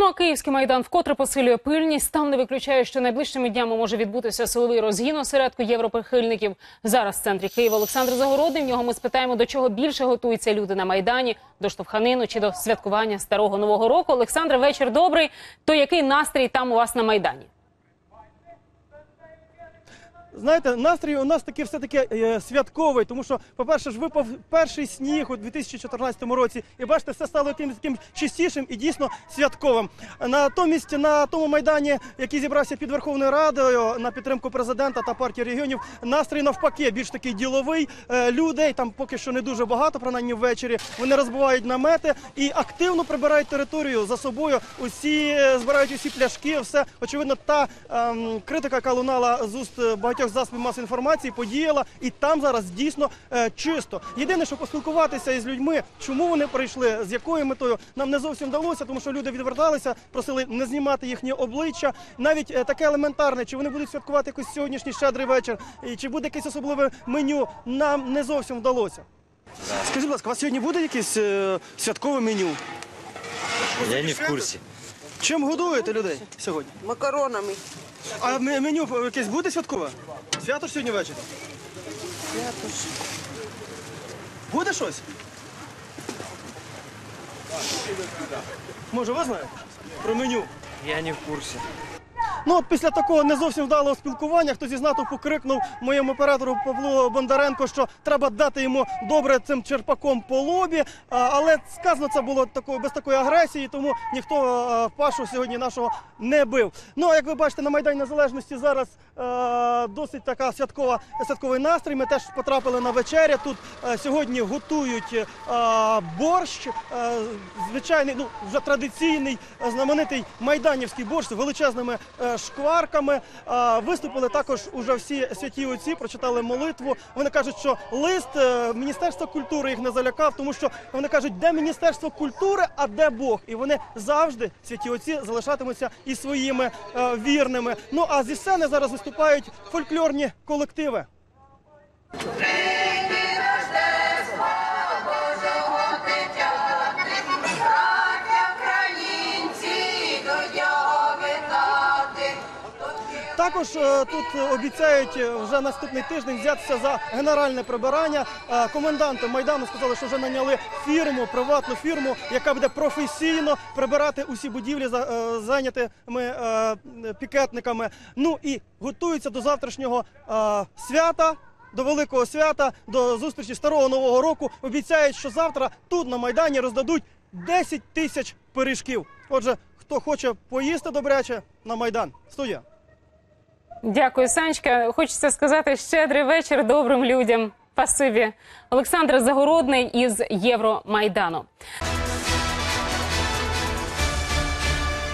Ну а київський майдан вкотре посилює пильність. Там не виключає, що найближчими днями може відбутися силовий розгін осередку європрихильників. Зараз в центрі Києва Олександр Загородний. В нього ми спитаємо, до чого більше готуються люди на майдані, до штовханину чи до святкування старого нового року. Олександр, вечір добрий. То який настрій там у вас на майдані? Знаєте, настрій у нас таки все-таки е, святковий, тому що, по-перше, ж випав перший сніг у 2014 році, і бачите, все стало якимось таким чистішим і дійсно святковим. Натомість на тому майдані, який зібрався під Верховною Радою на підтримку президента та партії регіонів, настрій навпаки більш такий діловий. Е, Людей там поки що не дуже багато, принаймні ввечері. Вони розбивають намети і активно прибирають територію за собою. Усі е, збирають усі пляшки. Все очевидно, та ем, критика, яка лунала з уст е, багатьох засобів масової інформації, подіяла, і там зараз дійсно е, чисто. Єдине, що поспілкуватися із людьми, чому вони прийшли, з якою метою, нам не зовсім вдалося, тому що люди відверталися, просили не знімати їхні обличчя. Навіть е, таке елементарне, чи вони будуть святкувати якийсь сьогоднішній щедрий вечір, і чи буде якесь особливе меню, нам не зовсім вдалося. Скажіть, будь ласка, у вас сьогодні буде якесь е, святкове меню? Я не в курсі. Чим годуєте людей сьогодні? Макаронами. А м- меню якесь буде святкове? Свято ж сьогодні ввечері? Буде щось? Може, ви знаєте про меню? Я не в курсі. Ну от після такого не зовсім вдалого спілкування хтось із натовпу крикнув моєму оператору Павлу Бондаренко, що треба дати йому добре цим черпаком по лобі. Але сказано це було такою без такої агресії, тому ніхто Пашу сьогодні нашого не бив. Ну а як ви бачите, на Майдані Незалежності зараз досить така святкова святковий настрій. Ми теж потрапили на вечеря. Тут сьогодні готують борщ, звичайний, ну вже традиційний, знаменитий майданівський борщ з величезними е, шкварками. Виступили також уже всі святі отці, прочитали молитву. Вони кажуть, що лист е, Міністерства культури їх не залякав, тому що вони кажуть, де Міністерство культури, а де Бог. І вони завжди святі отці залишатимуться і своїми е, вірними. Ну а зі сцени зараз виступають фольклорні колективи. Також е, тут обіцяють е, вже наступний тиждень взятися за генеральне прибирання. Е, Коменданти майдану сказали, що вже наняли фірму, приватну фірму, яка буде професійно прибирати усі будівлі за зайнятими пікетниками. Ну і готуються до завтрашнього свята. До великого свята, до зустрічі старого нового року обіцяють, що завтра тут на майдані роздадуть 10 тисяч пиріжків. Отже, хто хоче поїсти добряче на майдан, студія. Дякую, Санечка. Хочеться сказати щедрий вечір добрим людям. Пасибі Олександр Загородний із Євромайдану.